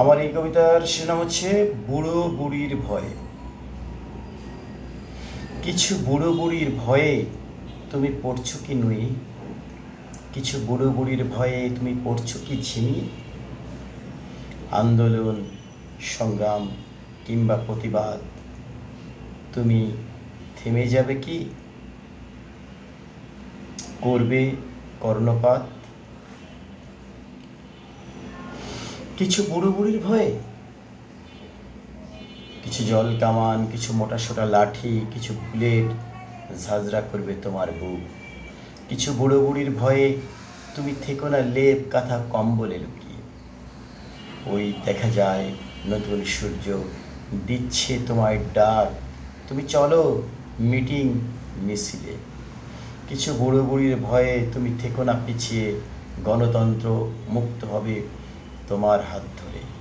আমার এই কবিতার শিরোনাম হচ্ছে বুড়ো বুড়ির ভয়ে। কিছু বুড়ো বুড়ির ভয়ে তুমি পড়ছো কি নুই কিছু বুড়ো বুড়ির ভয়ে তুমি পড়ছো কি ঝিমি? আন্দোলন, সংগ্রাম কিংবা প্রতিবাদ, তুমি থেমে যাবে কি? করবে কর্ণপাত? কিছু বুড়ো বুড়ির ভয়ে? কিছু জল কামান, কিছু মোটা সোটা লাঠি, কিছু বুলেট ঝাঁঝরা করবে তোমার বুক। কিছু বুড়ো বুড়ির ভয়ে তুমি থেকো না লেপ কাঁথা কম্বলে লুকিয়ে। ওই দেখা যায় নতুন সূর্য দিচ্ছে তোমার ডাক। তুমি চলো মিটিং মিছিলে। কিছু বুড়ো বুড়ির ভয়ে তুমি থেকো না পিছিয়ে। গণতন্ত্র মুক্ত হবে তোমার হাত ধরে।